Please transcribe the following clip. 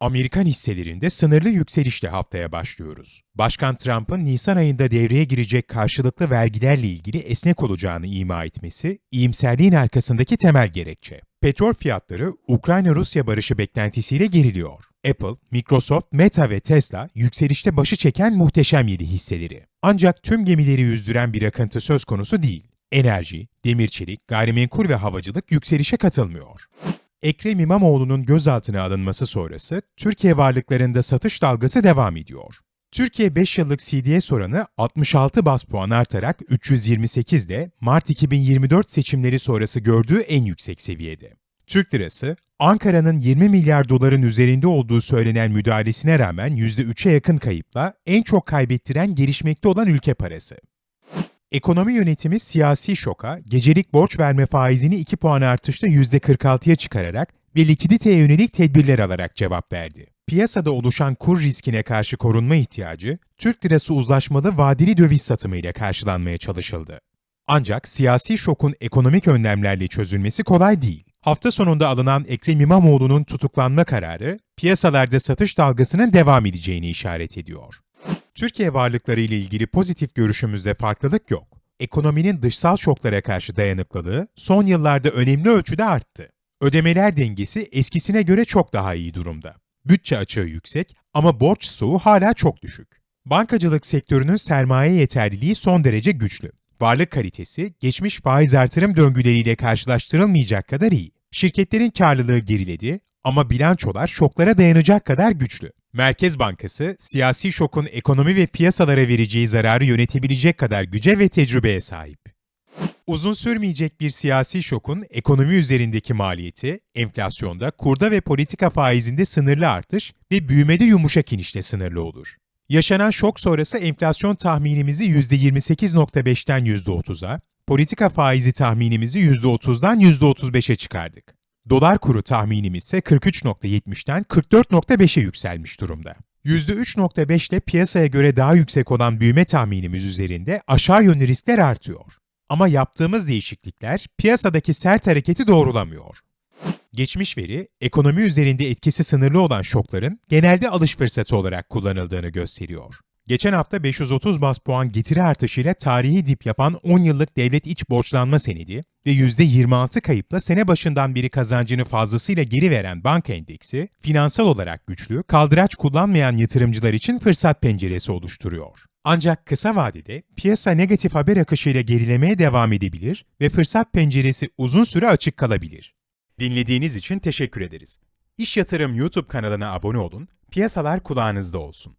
Amerikan hisselerinde sınırlı yükselişle haftaya başlıyoruz. Başkan Trump'ın Nisan ayında devreye girecek karşılıklı vergilerle ilgili esnek olacağını ima etmesi, iyimserliğin arkasındaki temel gerekçe. Petrol fiyatları Ukrayna-Rusya barışı beklentisiyle geriliyor. Apple, Microsoft, Meta ve Tesla yükselişte başı çeken muhteşem yedi hisseleri. Ancak tüm gemileri yüzdüren bir akıntı söz konusu değil. Enerji, demir çelik, gayrimenkul ve havacılık yükselişe katılmıyor. Ekrem İmamoğlu'nun gözaltına alınması sonrası Türkiye varlıklarında satış dalgası devam ediyor. Türkiye 5 yıllık CDS oranı 66 bas puan artarak 328 ile Mart 2024 seçimleri sonrası gördüğü en yüksek seviyede. Türk lirası, Ankara'nın 20 milyar doların üzerinde olduğu söylenen müdahalesine rağmen %3'e yakın kayıpla en çok kaybettiren gelişmekte olan ülke parası. Ekonomi yönetimi siyasi şoka, gecelik borç verme faizini 2 puan artışla %46'ya çıkararak ve likiditeye yönelik tedbirler alarak cevap verdi. Piyasada oluşan kur riskine karşı korunma ihtiyacı, Türk lirası uzlaşmalı vadeli döviz satımıyla karşılanmaya çalışıldı. Ancak siyasi şokun ekonomik önlemlerle çözülmesi kolay değil. Hafta sonunda alınan Ekrem İmamoğlu'nun tutuklanma kararı, piyasalarda satış dalgasının devam edeceğini işaret ediyor. Türkiye varlıkları ile ilgili pozitif görüşümüzde farklılık yok. Ekonominin dışsal şoklara karşı dayanıklılığı son yıllarda önemli ölçüde arttı. Ödemeler dengesi eskisine göre çok daha iyi durumda. Bütçe açığı yüksek ama borç stoğu hala çok düşük. Bankacılık sektörünün sermaye yeterliliği son derece güçlü. Varlık kalitesi geçmiş faiz artırım döngüleriyle karşılaştırılmayacak kadar iyi. Şirketlerin karlılığı geriledi ama bilançolar şoklara dayanacak kadar güçlü. Merkez Bankası, siyasi şokun ekonomi ve piyasalara vereceği zararı yönetebilecek kadar güce ve tecrübeye sahip. Uzun sürmeyecek bir siyasi şokun ekonomi üzerindeki maliyeti, enflasyonda, kurda ve politika faizinde sınırlı artış ve büyümede yumuşak inişle sınırlı olur. Yaşanan şok sonrası enflasyon tahminimizi %28.5'ten %30'a, politika faizi tahminimizi %30'dan %35'e çıkardık. Dolar kuru tahminimiz ise 43.70'ten 44.5'e yükselmiş durumda. %3.5 ile piyasaya göre daha yüksek olan büyüme tahminimiz üzerinde aşağı yönlü riskler artıyor. Ama yaptığımız değişiklikler piyasadaki sert hareketi doğrulamıyor. Geçmiş veri, ekonomi üzerinde etkisi sınırlı olan şokların genelde alış fırsatı olarak kullanıldığını gösteriyor. Geçen hafta 530 bas puan getiri artışıyla tarihi dip yapan 10 yıllık devlet iç borçlanma senedi ve %26 kayıpla sene başından beri kazancını fazlasıyla geri veren banka endeksi, finansal olarak güçlü, kaldıraç kullanmayan yatırımcılar için fırsat penceresi oluşturuyor. Ancak kısa vadede piyasa negatif haber akışıyla gerilemeye devam edebilir ve fırsat penceresi uzun süre açık kalabilir. Dinlediğiniz için teşekkür ederiz. İş Yatırım YouTube kanalına abone olun, piyasalar kulağınızda olsun.